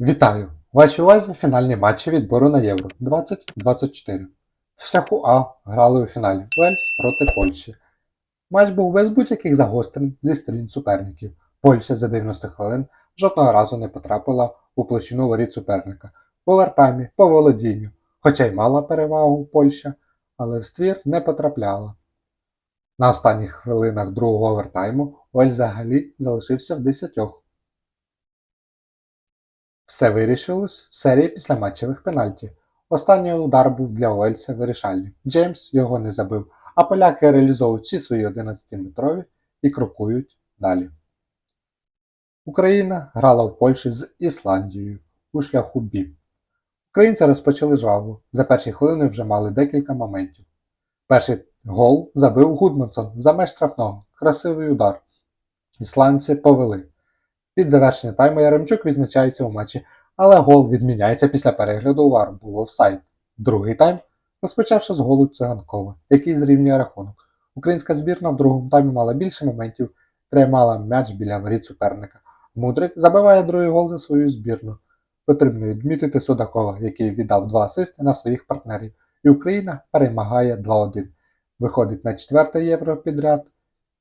Вітаю! Вашій увазі фінальні матчі відбору на Євро 2024. В шляху А грали у фіналі Вельс проти Польщі. Матч був без будь-яких загострень зі сторін суперників. Польща за 90 хвилин жодного разу не потрапила у площину воріт суперника. В овертаймі по володінню, хоча й мала перевагу Польща, але в ствір не потрапляла. На останніх хвилинах другого овертайму Уельс взагалі залишився в десятьох. Все вирішилось в серії післяматчевих пенальті. Останній удар був для Уельса вирішальним. Джеймс його не забив, а поляки реалізовують всі свої 11-метрові і крокують далі. Україна грала в Польщі з Ісландією у шляху Бі. Українці розпочали жваву. За перші хвилини вже мали декілька моментів. Перший гол забив Гудмансон за меж штрафного. Красивий удар. Ісландці повели. Під завершення тайму Яремчук відзначається у матчі, але гол відміняється після перегляду увару, був офсайд. Другий тайм розпочавши з голу Циганкова, який зрівнює рахунок. Українська збірна в другому таймі мала більше моментів, тримала м'яч біля воріт суперника. Мудрик забиває другий гол за свою збірну. Потрібно відмітити Судакова, який віддав два асисти на своїх партнерів, і Україна перемагає 2-1. Виходить на четверте євро підряд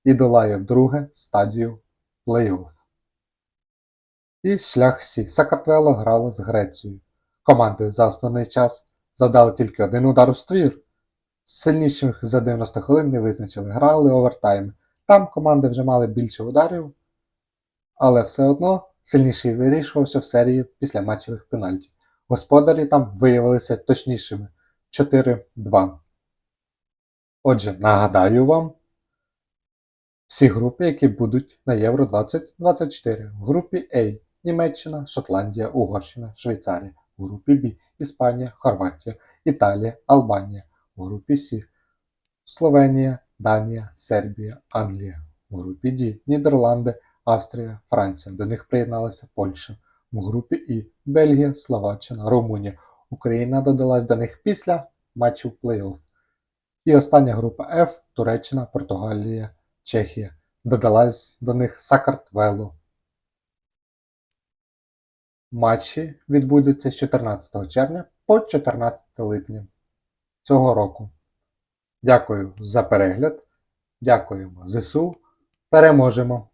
і долає вдруге стадію плей-офф. І шлях Сі. Сакартвело грало з Грецією. Команди за основний час завдали тільки один удар у ствір. Сильніших за 90 хвилин не визначили, грали овертайми. Там команди вже мали більше ударів, але все одно сильніший вирішувався в серії після матчевих пенальтів. Господарі там виявилися точнішими 4-2. Отже, нагадаю вам всі групи, які будуть на Євро 2024. В групі А Німеччина, Шотландія, Угорщина, Швейцарія. В групі Б Іспанія, Хорватія, Італія, Албанія. В групі С Словенія, Данія, Сербія, Англія. В групі Д Нідерланди, Австрія, Франція. До них приєдналася Польща. В групі І Бельгія, Словаччина, Румунія. Україна додалась до них після матчів плей-офф. І остання група Ф Туреччина, Португалія, Чехія. Додалась до них Сакартвело. Матчі відбудуться з 14 червня по 14 липня цього року. Дякую за перегляд. Дякуємо ЗСУ. Переможемо!